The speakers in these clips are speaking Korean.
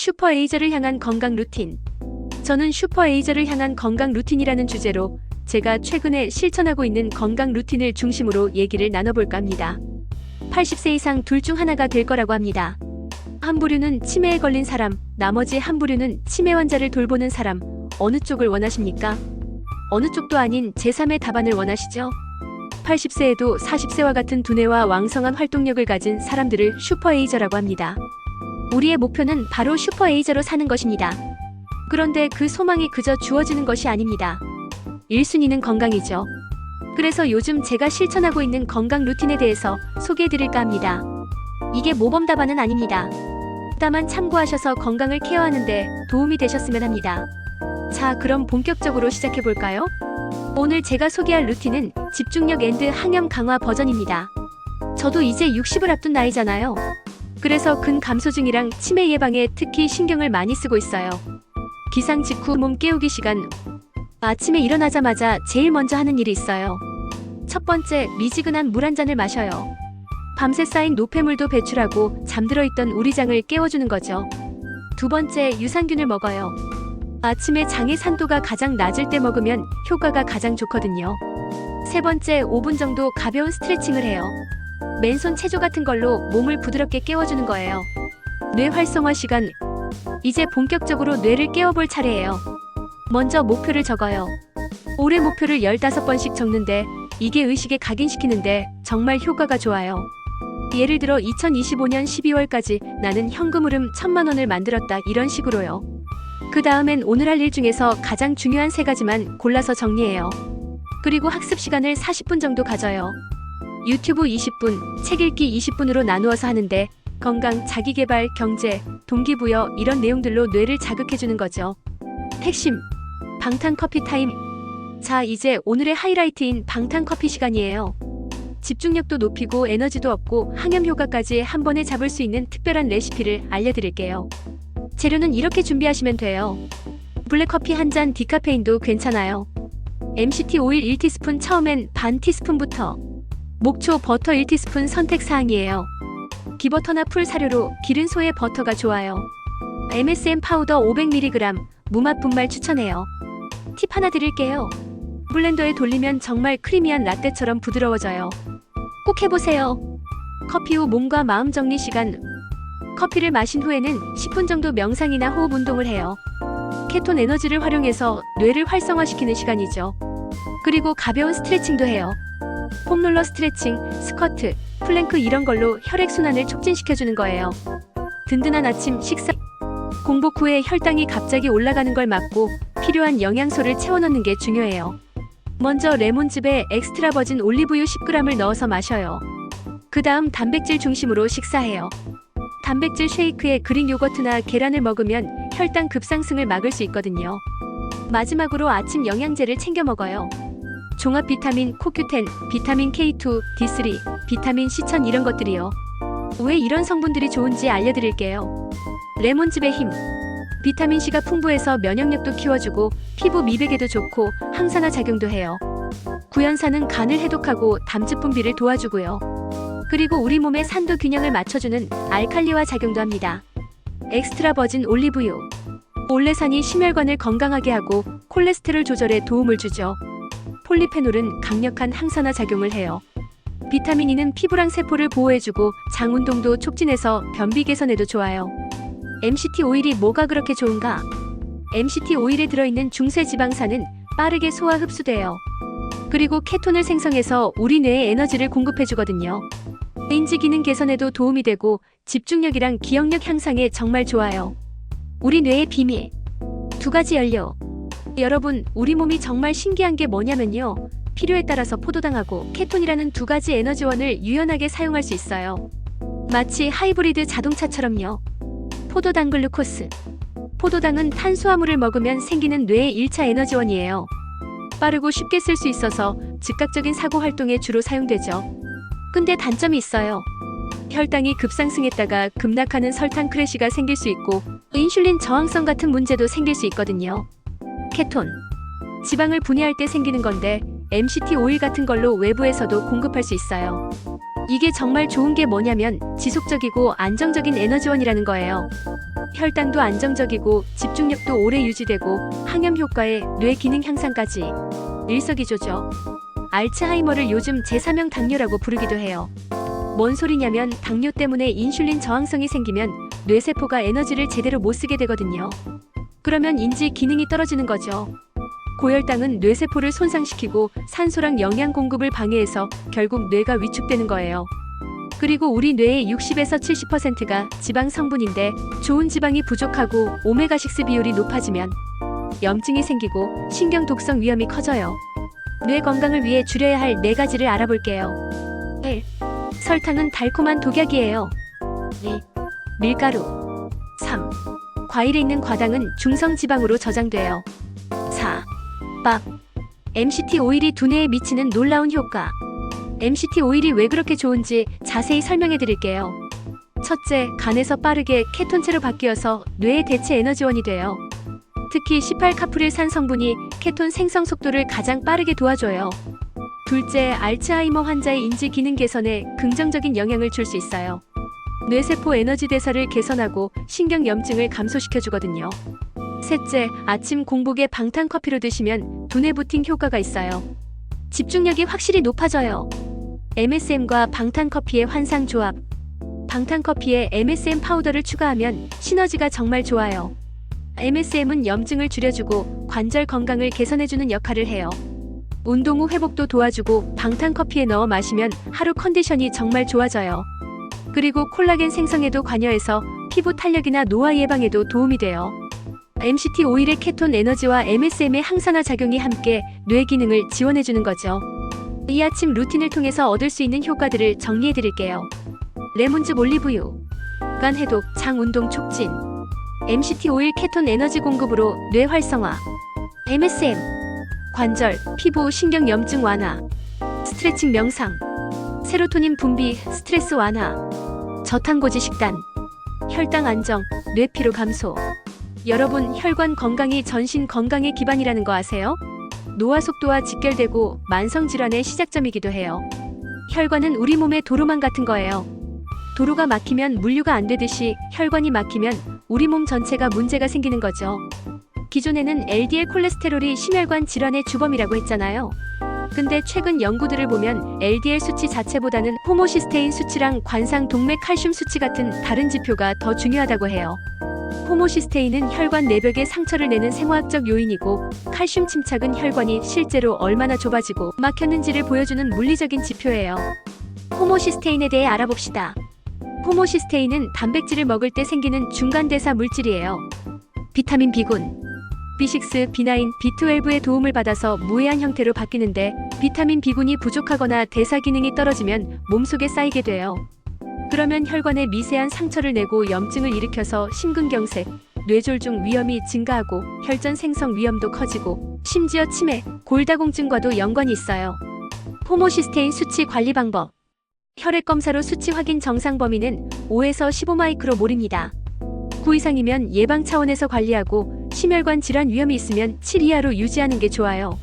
슈퍼 에이저를 향한 건강 루틴. 저는 슈퍼 에이저를 향한 건강 루틴이라는 주제로 제가 최근에 실천하고 있는 건강 루틴을 중심으로 얘기를 나눠볼까 합니다. 80세 이상 둘 중 하나가 될 거라고 합니다. 한 부류는 치매에 걸린 사람, 나머지 한 부류는 치매 환자를 돌보는 사람, 어느 쪽을 원하십니까? 어느 쪽도 아닌 제3의 답안을 원하시죠? 80세에도 40세와 같은 두뇌와 왕성한 활동력을 가진 사람들을 슈퍼에이저라고 합니다. 우리의 목표는 바로 슈퍼에이저로 사는 것입니다. 그런데 그 소망이 그저 주어지는 것이 아닙니다. 1순위는 건강이죠. 그래서 요즘 제가 실천하고 있는 건강 루틴에 대해서 소개해 드릴까 합니다. 이게 모범 답안은 아닙니다. 다만 참고하셔서 건강을 케어하는데 도움이 되셨으면 합니다. 자, 그럼 본격적으로 시작해 볼까요? 오늘 제가 소개할 루틴은 집중력 앤드 항염 강화 버전입니다. 저도 이제 60을 앞둔 나이잖아요. 그래서 근 감소증이랑 치매 예방에 특히 신경을 많이 쓰고 있어요. 기상 직후 몸 깨우기 시간. 아침에 일어나자마자 제일 먼저 하는 일이 있어요. 첫 번째, 미지근한 물 한 잔을 마셔요. 밤새 쌓인 노폐물도 배출하고 잠들어 있던 우리 장을 깨워주는 거죠. 두 번째, 유산균을 먹어요. 아침에 장의 산도가 가장 낮을 때 먹으면 효과가 가장 좋거든요. 세 번째, 5분 정도 가벼운 스트레칭을 해요. 맨손 체조 같은 걸로 몸을 부드럽게 깨워주는 거예요. 뇌 활성화 시간. 이제 본격적으로 뇌를 깨워볼 차례예요. 먼저 목표를 적어요. 올해 목표를 15번씩 적는데 이게 의식에 각인시키는데 정말 효과가 좋아요. 예를 들어 2025년 12월까지 나는 현금 흐름 1000만 원을 만들었다 이런 식으로요. 그 다음엔 오늘 할 일 중에서 가장 중요한 세 가지만 골라서 정리해요. 그리고 학습 시간을 40분 정도 가져요. 유튜브 20분, 책 읽기 20분으로 나누어서 하는데 건강, 자기개발, 경제, 동기부여 이런 내용들로 뇌를 자극해주는 거죠. 핵심, 방탄 커피 타임. 자, 이제 오늘의 하이라이트인 방탄 커피 시간이에요. 집중력도 높이고 에너지도 얻고 항염 효과까지 한 번에 잡을 수 있는 특별한 레시피를 알려드릴게요. 재료는 이렇게 준비하시면 돼요. 블랙커피 한 잔 디카페인도 괜찮아요. MCT 오일 1티스푼 처음엔 반 티스푼부터 목초 버터 1티스푼 선택 사항이에요. 기버터나 풀 사료로 기른 소의 버터가 좋아요. MSM 파우더 500mg 무맛 분말 추천해요. 팁 하나 드릴게요. 블렌더에 돌리면 정말 크리미한 라떼처럼 부드러워져요. 꼭 해보세요. 커피 후 몸과 마음 정리 시간. 커피를 마신 후에는 10분 정도 명상이나 호흡 운동을 해요. 케톤 에너지를 활용해서 뇌를 활성화시키는 시간이죠. 그리고 가벼운 스트레칭도 해요. 폼롤러 스트레칭, 스쿼트, 플랭크 이런 걸로 혈액순환을 촉진시켜주는 거예요. 든든한 아침 식사. 공복 후에 혈당이 갑자기 올라가는 걸 막고 필요한 영양소를 채워넣는 게 중요해요. 먼저 레몬즙에 엑스트라 버진 올리브유 10g을 넣어서 마셔요. 그 다음 단백질 중심으로 식사해요. 단백질 쉐이크에 그릭 요거트나 계란을 먹으면 혈당 급상승을 막을 수 있거든요. 마지막으로 아침 영양제를 챙겨 먹어요. 종합 비타민, 코큐텐, 비타민 K2, D3, 비타민 C1000 이런 것들이요. 왜 이런 성분들이 좋은지 알려드릴게요. 레몬즙의 힘. 비타민 C가 풍부해서 면역력도 키워주고 피부 미백에도 좋고 항산화 작용도 해요. 구연산은 간을 해독하고 담즙 분비를 도와주고요. 그리고 우리 몸의 산도 균형을 맞춰주는 알칼리화 작용도 합니다. 엑스트라 버진 올리브유. 올레산이 심혈관을 건강하게 하고 콜레스테롤 조절에 도움을 주죠. 폴리페놀은 강력한 항산화 작용을 해요. 비타민 E는 피부랑 세포를 보호해주고 장 운동도 촉진해서 변비 개선에도 좋아요. MCT 오일이 뭐가 그렇게 좋은가? MCT 오일에 들어있는 중세 지방산은 빠르게 소화 흡수돼요. 그리고 케톤을 생성해서 우리 뇌에 에너지를 공급해주거든요. 인지 기능 개선에도 도움이 되고 집중력이랑 기억력 향상에 정말 좋아요. 우리 뇌의 비밀. 두 가지 연료. 여러분, 우리 몸이 정말 신기한 게 뭐냐면요. 필요에 따라서 포도당하고 케톤이라는 두 가지 에너지원을 유연하게 사용할 수 있어요. 마치 하이브리드 자동차처럼요. 포도당 글루코스. 포도당은 탄수화물을 먹으면 생기는 뇌의 1차 에너지원이에요. 빠르고 쉽게 쓸 수 있어서 즉각적인 사고 활동에 주로 사용되죠. 근데 단점이 있어요. 혈당이 급상승했다가 급락하는 설탕 크래시가 생길 수 있고 인슐린 저항성 같은 문제도 생길 수 있거든요. 케톤. 지방을 분해할 때 생기는 건데 MCT 오일 같은 걸로 외부에서도 공급할 수 있어요. 이게 정말 좋은 게 뭐냐면 지속적이고 안정적인 에너지원이라는 거예요. 혈당도 안정적이고 집중력도 오래 유지되고 항염 효과에 뇌 기능 향상까지 일석이조죠. 알츠하이머를 요즘 제3형 당뇨라고 부르기도 해요. 뭔 소리냐면 당뇨 때문에 인슐린 저항성이 생기면 뇌세포가 에너지를 제대로 못 쓰게 되거든요. 그러면 인지 기능이 떨어지는 거죠. 고혈당은 뇌세포를 손상시키고 산소랑 영양 공급을 방해해서 결국 뇌가 위축되는 거예요. 그리고 우리 뇌의 60에서 70%가 지방 성분인데 좋은 지방이 부족하고 오메가6 비율이 높아지면 염증이 생기고 신경 독성 위험이 커져요. 뇌 건강을 위해 줄여야 할 네 가지를 알아볼게요. 1. 설탕은 달콤한 독약이에요. 2. 밀가루. 3. 과일에 있는 과당은 중성 지방으로 저장돼요. 4. 밥. MCT 오일이 두뇌에 미치는 놀라운 효과. MCT 오일이 왜 그렇게 좋은지 자세히 설명해 드릴게요. 첫째, 간에서 빠르게 케톤체로 바뀌어서 뇌의 대체 에너지원이 돼요. 특히 18카프릴산 성분이 케톤 생성 속도를 가장 빠르게 도와줘요. 둘째, 알츠하이머 환자의 인지 기능 개선에 긍정적인 영향을 줄 수 있어요. 뇌세포 에너지 대사를 개선하고 신경 염증을 감소시켜 주거든요. 셋째, 아침 공복에 방탄 커피로 드시면 두뇌 부팅 효과가 있어요. 집중력이 확실히 높아져요. MSM과 방탄 커피의 환상 조합. 방탄 커피에 MSM 파우더를 추가하면 시너지가 정말 좋아요. MSM은 염증을 줄여주고 관절 건강을 개선해주는 역할을 해요. 운동 후 회복도 도와주고 방탄 커피에 넣어 마시면 하루 컨디션이 정말 좋아져요. 그리고 콜라겐 생성에도 관여해서 피부 탄력이나 노화 예방에도 도움이 돼요. MCT 오일의 케톤 에너지와 MSM의 항산화 작용이 함께 뇌 기능을 지원해주는 거죠. 이 아침 루틴을 통해서 얻을 수 있는 효과들을 정리해 드릴게요. 레몬즙 올리브유, 간 해독, 장 운동 촉진, MCT 오일 케톤 에너지 공급으로 뇌 활성화, MSM, 관절, 피부 신경 염증 완화, 스트레칭 명상, 세로토닌 분비, 스트레스 완화, 저탄고지 식단, 혈당 안정, 뇌피로 감소. 여러분, 혈관 건강이 전신 건강의 기반이라는 거 아세요? 노화 속도와 직결되고 만성 질환의 시작점이기도 해요. 혈관은 우리 몸의 도로망 같은 거예요. 도로가 막히면 물류가 안 되듯이 혈관이 막히면 우리 몸 전체가 문제가 생기는 거죠. 기존에는 LDL 콜레스테롤이 심혈관 질환의 주범이라고 했잖아요. 근데 최근 연구들을 보면 LDL 수치 자체보다는 호모시스테인 수치랑 관상 동맥 칼슘 수치 같은 다른 지표가 더 중요하다고 해요. 호모시스테인은 혈관 내벽에 상처를 내는 생화학적 요인이고 칼슘 침착은 혈관이 실제로 얼마나 좁아지고 막혔는지를 보여주는 물리적인 지표예요. 호모시스테인에 대해 알아봅시다. 호모시스테인은 단백질을 먹을 때 생기는 중간대사 물질이에요. 비타민 B군, B6, B9, B12의 도움을 받아서 무해한 형태로 바뀌는데 비타민 B군이 부족하거나 대사 기능이 떨어지면 몸속에 쌓이게 돼요. 그러면 혈관에 미세한 상처를 내고 염증을 일으켜서 심근경색, 뇌졸중 위험이 증가하고 혈전 생성 위험도 커지고 심지어 치매, 골다공증과도 연관이 있어요. 호모시스테인 수치 관리 방법. 혈액 검사로 수치 확인 정상 범위는 5에서 15마이크로 몰입니다. 9 이상이면 예방 차원에서 관리하고 심혈관 질환 위험이 있으면 7 이하로 유지하는 게 좋아요.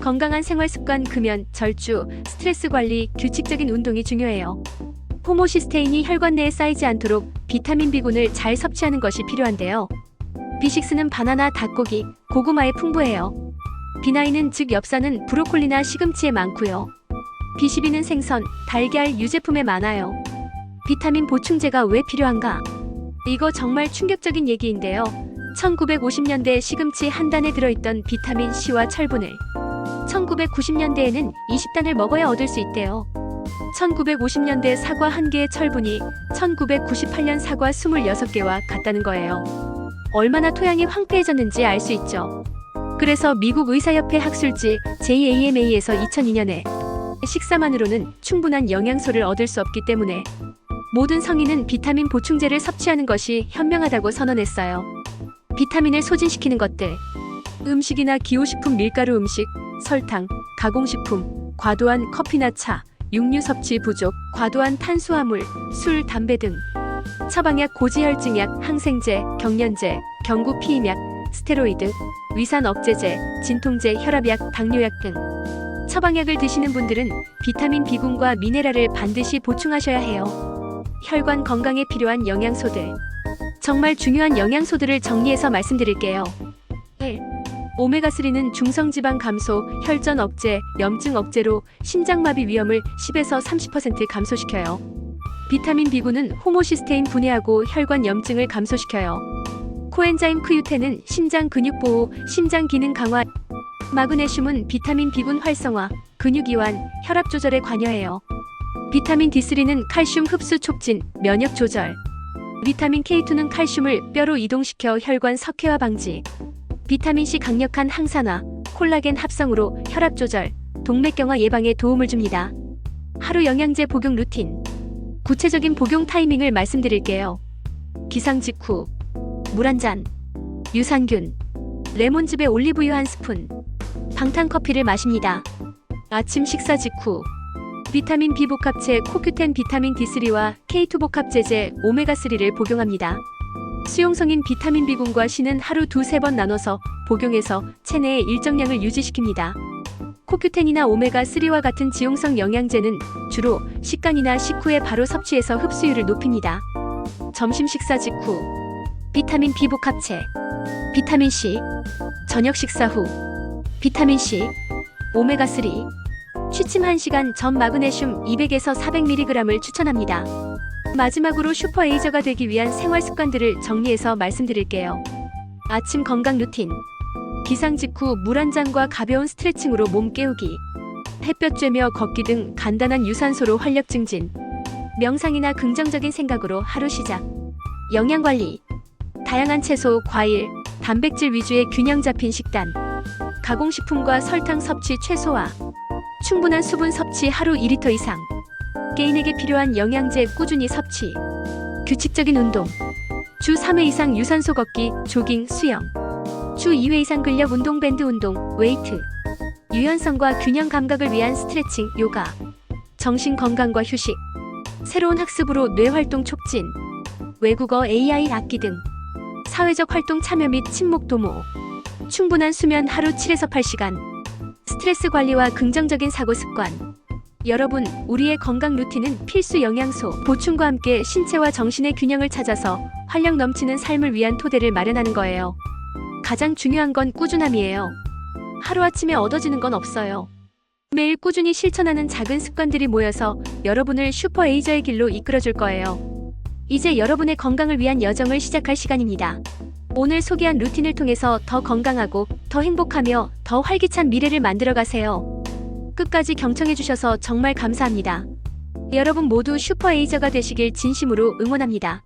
건강한 생활 습관, 금연, 절주, 스트레스 관리, 규칙적인 운동이 중요해요. 호모시스테인이 혈관 내에 쌓이지 않도록 비타민 B군을 잘 섭취하는 것이 필요한데요. B6는 바나나, 닭고기, 고구마에 풍부해요. B9은 즉 엽산은 브로콜리나 시금치에 많고요. B12는 생선, 달걀, 유제품에 많아요. 비타민 보충제가 왜 필요한가? 이거 정말 충격적인 얘기인데요. 1950년대 시금치 한 단에 들어있던 비타민 C와 철분을 1990년대에는 20단을 먹어야 얻을 수 있대요. 1950년대 사과 한 개의 철분이 1998년 사과 26개와 같다는 거예요. 얼마나 토양이 황폐해졌는지 알 수 있죠. 그래서 미국 의사협회 학술지 JAMA에서 2002년에 식사만으로는 충분한 영양소를 얻을 수 없기 때문에 모든 성인은 비타민 보충제를 섭취하는 것이 현명하다고 선언했어요. 비타민을 소진시키는 것들. 음식이나 기호식품 밀가루 음식, 설탕, 가공식품, 과도한 커피나 차, 육류 섭취 부족, 과도한 탄수화물, 술, 담배 등. 처방약, 고지혈증약, 항생제, 경련제, 경구 피임약, 스테로이드, 위산 억제제, 진통제, 혈압약, 당뇨약 등. 처방약을 드시는 분들은 비타민 B군과 미네랄을 반드시 보충하셔야 해요. 혈관 건강에 필요한 영양소들. 정말 중요한 영양소들을 정리해서 말씀드릴게요. 1. 오메가3는 중성지방 감소, 혈전 억제, 염증 억제로 심장마비 위험을 10에서 30% 감소시켜요. 비타민 B군은 호모시스테인 분해하고 혈관 염증을 감소시켜요. 코엔자임 크유텐은 심장 근육 보호, 심장 기능 강화. 마그네슘은 비타민 B군 활성화, 근육 이완, 혈압 조절에 관여해요. 비타민 D3는 칼슘 흡수 촉진, 면역 조절. 비타민 K2는 칼슘을 뼈로 이동시켜 혈관 석회화 방지. 비타민 C 강력한 항산화, 콜라겐 합성으로 혈압 조절, 동맥경화 예방에 도움을 줍니다. 하루 영양제 복용 루틴. 구체적인 복용 타이밍을 말씀드릴게요. 기상 직후 물 한 잔, 유산균, 레몬즙에 올리브유 한 스푼, 방탄 커피를 마십니다. 아침 식사 직후 비타민 B 복합체 코큐텐 비타민 D3와 K2 복합제제 오메가3를 복용합니다. 수용성인 비타민 B군과 C는 하루 두세 번 나눠서 복용해서 체내에 일정량을 유지시킵니다. 코큐텐이나 오메가3와 같은 지용성 영양제는 주로 식간이나 식후에 바로 섭취해서 흡수율을 높입니다. 점심 식사 직후 비타민 B 복합체 비타민 C 저녁 식사 후 비타민 C 오메가3 취침 1시간 전 마그네슘 200에서 400mg을 추천합니다. 마지막으로 슈퍼에이저가 되기 위한 생활 습관들을 정리해서 말씀드릴게요. 아침 건강 루틴. 기상 직후 물 한 잔과 가벼운 스트레칭으로 몸 깨우기. 햇볕 쬐며 걷기 등 간단한 유산소로 활력 증진. 명상이나 긍정적인 생각으로 하루 시작. 영양 관리. 다양한 채소, 과일, 단백질 위주의 균형 잡힌 식단. 가공식품과 설탕 섭취 최소화. 충분한 수분 섭취 하루 2리터 이상. 개인에게 필요한 영양제 꾸준히 섭취. 규칙적인 운동. 주 3회 이상 유산소 걷기, 조깅, 수영. 주 2회 이상 근력 운동 밴드 운동, 웨이트. 유연성과 균형 감각을 위한 스트레칭, 요가. 정신 건강과 휴식. 새로운 학습으로 뇌 활동 촉진. 외국어 AI 악기 등. 사회적 활동 참여 및 친목 도모. 충분한 수면 하루 7에서 8시간. 스트레스 관리와 긍정적인 사고 습관. 여러분, 우리의 건강 루틴은 필수 영양소 보충과 함께 신체와 정신의 균형을 찾아서 활력 넘치는 삶을 위한 토대를 마련하는 거예요. 가장 중요한 건 꾸준함이에요. 하루아침에 얻어지는 건 없어요. 매일 꾸준히 실천하는 작은 습관들이 모여서 여러분을 슈퍼 에이저의 길로 이끌어줄 거예요. 이제 여러분의 건강을 위한 여정을 시작할 시간입니다. 오늘 소개한 루틴을 통해서 더 건강하고 더 행복하며 더 활기찬 미래를 만들어 가세요. 끝까지 경청해주셔서 정말 감사합니다. 여러분 모두 슈퍼에이저가 되시길 진심으로 응원합니다.